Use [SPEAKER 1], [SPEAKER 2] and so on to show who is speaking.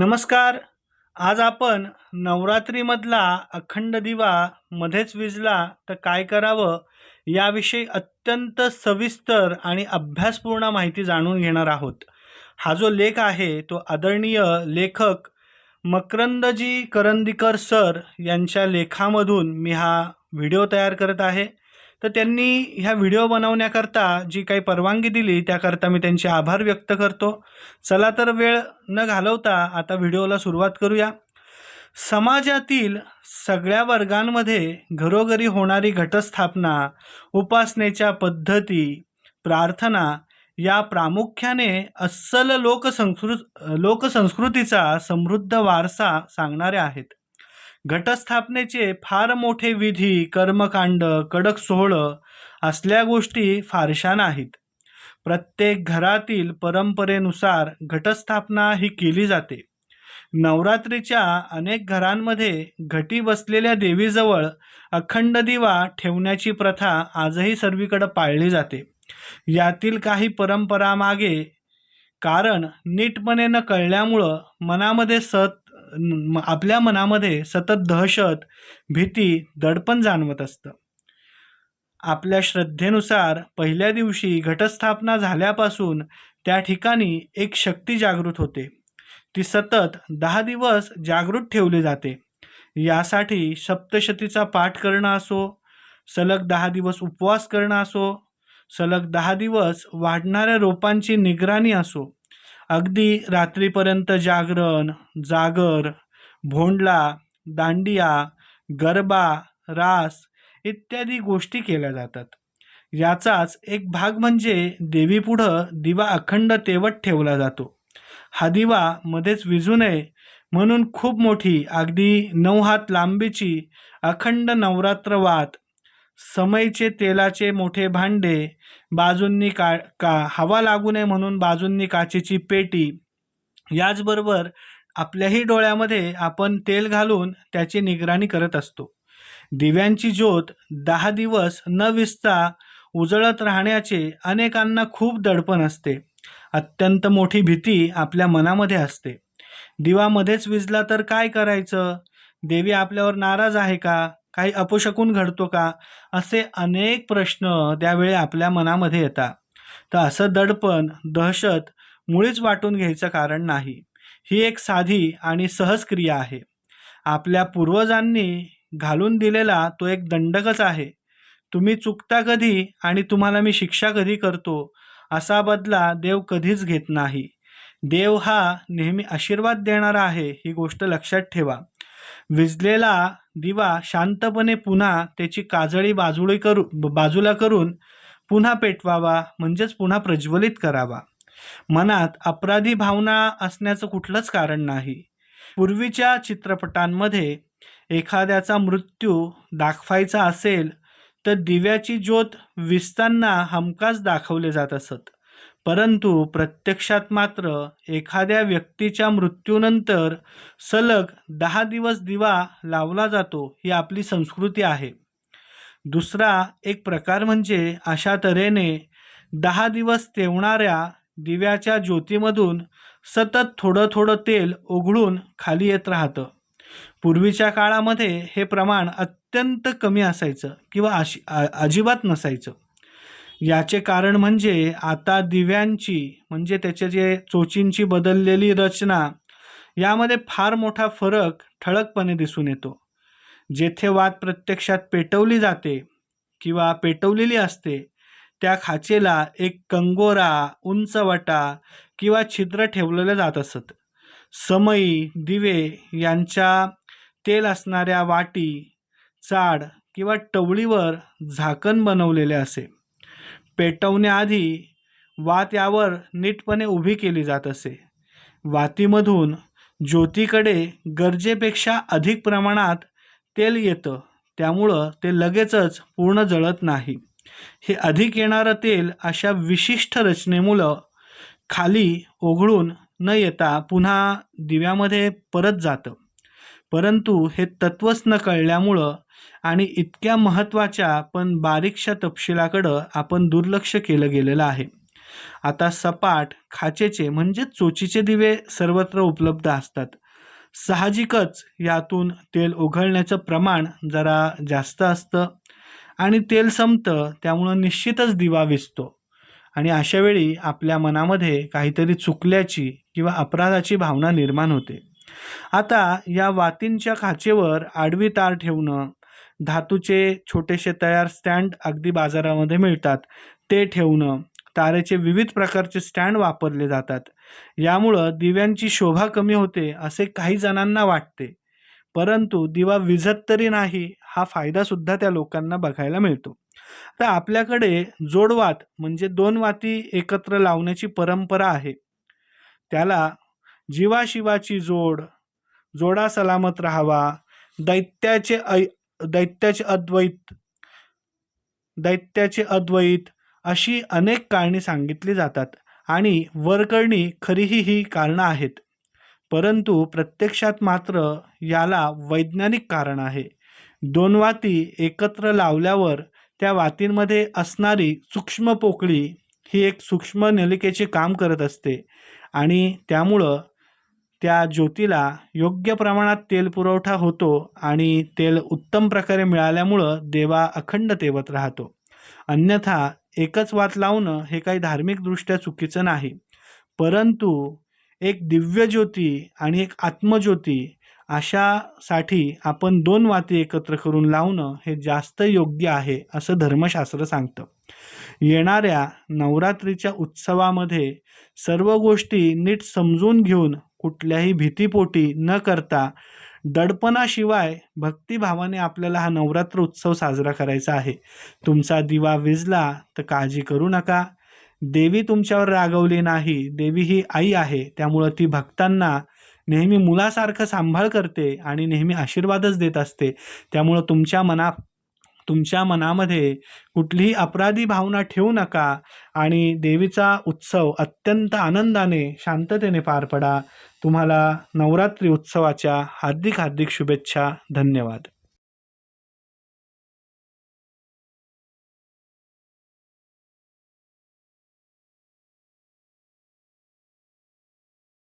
[SPEAKER 1] नमस्कार. आज आपण नवरात्रीमधला अखंड दिवा मध्येच विजला तर काय करावं याविषयी अत्यंत सविस्तर आणि अभ्यासपूर्ण माहिती जाणून घेणार आहोत. हा जो लेख आहे तो आदरणीय लेखक मकरंदजी करंदीकर सर यांच्या लेखामधून मी हा व्हिडिओ तयार करत आहे. तर त्यांनी ह्या व्हिडिओ बनवण्याकरता जी काही परवानगी दिली त्याकरता मी त्यांचे आभार व्यक्त करतो. चला तर वेळ न घालवता आता व्हिडिओला सुरुवात करूया. समाजातील सगळ्या वर्गांमध्ये घरोघरी होणारी घटस्थापना उपासनेच्या पद्धती प्रार्थना या प्रामुख्याने अस्सल लोकसंस्कृत लोकसंस्कृतीचा समृद्ध वारसा सांगणाऱ्या आहेत. घटस्थापनेचे फार मोठे विधी कर्मकांड कडक सोहळं असल्या गोष्टी फारशा नाहीत. प्रत्येक घरातील परंपरेनुसार घटस्थापना ही केली जाते. नवरात्रीच्या अनेक घरांमध्ये घटी बसलेल्या देवीजवळ अखंड दिवा ठेवण्याची प्रथा आजही सर्वीकडे पाळली जाते. यातील काही परंपरामागे कारण नीटपणे न कळल्यामुळं मनामध्ये सत आपल्या मनामध्ये सतत दहशत भीती दडपण जाणवत असतं. आपल्या श्रद्धेनुसार पहिल्या दिवशी घटस्थापना झाल्यापासून त्या ठिकाणी एक शक्ती जागृत होते. ती सतत दहा दिवस जागृत ठेवली जाते. यासाठी सप्तशतीचा पाठ करणं असो सलग दहा दिवस उपवास करणं असो सलग दहा दिवस वाढणाऱ्या रोपांची निगराणी असो अगदी रात्रीपर्यंत जागरण जागर भोंडला दांडिया गरबा रास इत्यादी गोष्टी केल्या जातात. याचाच एक भाग म्हणजे देवीपुढं दिवा अखंड तेवत ठेवला जातो. हा दिवा मध्येच विजू नये म्हणून खूप मोठी अगदी नऊ हात लांबीची अखंड नवरात्र वात समईचे तेलाचे मोठे भांडे बाजूंनी का का हवा लागू नये म्हणून बाजूंनी काचेची पेटी. याचबरोबर आपल्याही डोळ्यामध्ये आपण तेल घालून त्याची निगराणी करत असतो. दिव्यांची ज्योत दहा दिवस न विसता उजळत राहण्याचे अनेकांना खूप दडपण असते. अत्यंत मोठी भीती आपल्या मनामध्ये असते. दिवामध्येच विजला तर काय करायचं? देवी आपल्यावर नाराज आहे का? काही अपशकून घडतो का? असे अनेक प्रश्न त्यावेळी आपल्या मनामध्ये येतात. तर असं दडपण दहशत मुळीच वाटून घ्यायचं कारण नाही. ही एक साधी आणि सहज क्रिया आहे. आपल्या पूर्वजांनी घालून दिलेला तो एक दंडकच आहे. तुम्ही चुकता कधी आणि तुम्हाला मी शिक्षा कधी करतो असा बदला देव कधीच घेत नाही. देव हा नेहमी आशीर्वाद देणारा आहे ही गोष्ट लक्षात ठेवा. विजलेला दिवा शांतपणे पुन्हा त्याची काजळी बाजूळी करू बाजूला करून पुन्हा पेटवावा म्हणजेच पुन्हा प्रज्वलित करावा. मनात अपराधी भावना असण्याचं कुठलंच कारण नाही. पूर्वीच्या चित्रपटांमध्ये एखाद्याचा मृत्यू दाखवायचा असेल तर दिव्याची ज्योत विसताना हमखास दाखवले जात असत. परंतु प्रत्यक्षात मात्र एखाद्या व्यक्तीच्या मृत्यूनंतर सलग दहा दिवस दिवा लावला जातो ही आपली संस्कृती आहे. दुसरा एक प्रकार म्हणजे अशा तऱ्हेने दहा दिवस तेवणाऱ्या दिव्याच्या ज्योतीमधून सतत थोडं थोडं तेल ओघळून खाली येत राहतं. पूर्वीच्या काळामध्ये हे प्रमाण अत्यंत कमी असायचं किंवा अशी अजिबात नसायचं. याचे कारण म्हणजे आता दिव्यांची म्हणजे त्याचे जे चोचींची बदललेली रचना यामध्ये फार मोठा फरक ठळकपणे दिसून येतो. जेथे वात प्रत्यक्षात पेटवली जाते किंवा पेटवलेली असते त्या खाचेला एक कंगोरा उंचवटा किंवा छिद्र ठेवलेलं जात असत. समई दिवे यांच्या तेल असणाऱ्या वाटी चाड किंवा टवळीवर झाकण बनवलेले असे. पेटवण्याआधी वात यावर नीटपणे उभी केली जात असे. वातीमधून ज्योतीकडे गरजेपेक्षा अधिक प्रमाणात तेल येतं त्यामुळं ते लगेचच पूर्ण जळत नाही. हे अधिक येणारं तेल अशा विशिष्ट रचनेमुळं खाली ओघळून न येता पुन्हा दिव्यामध्ये परत जातं. परंतु हे तत्वच न कळल्यामुळं आणि इतक्या महत्त्वाच्या पण बारीकशा तपशिलाकडं आपण दुर्लक्ष केलं गेलेलं आहे. आता सपाट खाचेचे म्हणजे चोचीचे दिवे सर्वत्र उपलब्ध असतात. साहजिकच यातून तेल उघळण्याचं प्रमाण जरा जास्त असतं आणि तेल संपतं त्यामुळं निश्चितच दिवा विसतो. आणि अशावेळी आपल्या मनामध्ये काहीतरी चुकल्याची किंवा अपराधाची भावना निर्माण होते. आता या वातींच्या खाचेवर आडवी तार ठेवणं धातूचे छोटेसे तयार स्टँड अगदी बाजारामध्ये मिळतात ते ठेवणं तारेचे विविध प्रकारचे स्टँड वापरले जातात. यामुळं दिव्यांची शोभा कमी होते असे काही जणांना वाटते. परंतु दिवा विझत तरी नाही हा फायदा सुद्धा त्या लोकांना बघायला मिळतो. तर आपल्याकडे जोडवात म्हणजे दोन वाती एकत्र लावण्याची परंपरा आहे. त्याला जीवाशिवाची जोड जोडा सलामत राहावा. दैत्याचे ऐ दैत्याचे अद्वैत दैत्याचे अद्वैत अशी अनेक कारणे सांगितली जातात आणि वरकरणी खरीही ही कारणं आहेत. परंतु प्रत्यक्षात मात्र याला वैज्ञानिक कारण आहे. दोन वाती एकत्र लावल्यावर त्या वातींमध्ये असणारी सूक्ष्म पोकळी ही एक सूक्ष्म नलिकेचे काम करत असते आणि त्यामुळं त्या ज्योतीला योग्य प्रमाणात तेल पुरवठा होतो आणि तेल उत्तम प्रकारे मिळाल्यामुळं देवा अखंड तेवत राहतो. अन्यथा एकच वात लावणं हे काही धार्मिकदृष्ट्या चुकीचं नाही. परंतु एक दिव्य ज्योती आणि एक आत्मज्योती अशासाठी आपण दोन वाती एकत्र करून लावणं हे जास्त योग्य आहे असं धर्मशास्त्र सांगतं. येणाऱ्या नवरात्रीच्या उत्सवामध्ये सर्व गोष्टी नीट समजून घेऊन कुठल्याही भीतीपोटी न करता दडपणाशिवाय भक्तिभावाने आपल्याला हा नवरात्र उत्सव साजरा करायचा आहे. तुमचा दिवा विजला तर काळजी करू नका. देवी तुमच्यावर रागवली नाही. देवी ही आई आहे. त्यामुळं ती भक्तांना नेहमी मुलासारखं सांभाळ करते आणि नेहमी आशीर्वादच देत असते. त्यामुळं तुमच्या मना तुमच्या मनामध्ये कुठलीही अपराधी भावना ठेवू नका आणि देवीचा उत्सव अत्यंत आनंदाने शांततेने पार पडा. तुम्हाला नवरात्री उत्सवाच्या हार्दिक हार्दिक शुभेच्छा. धन्यवाद.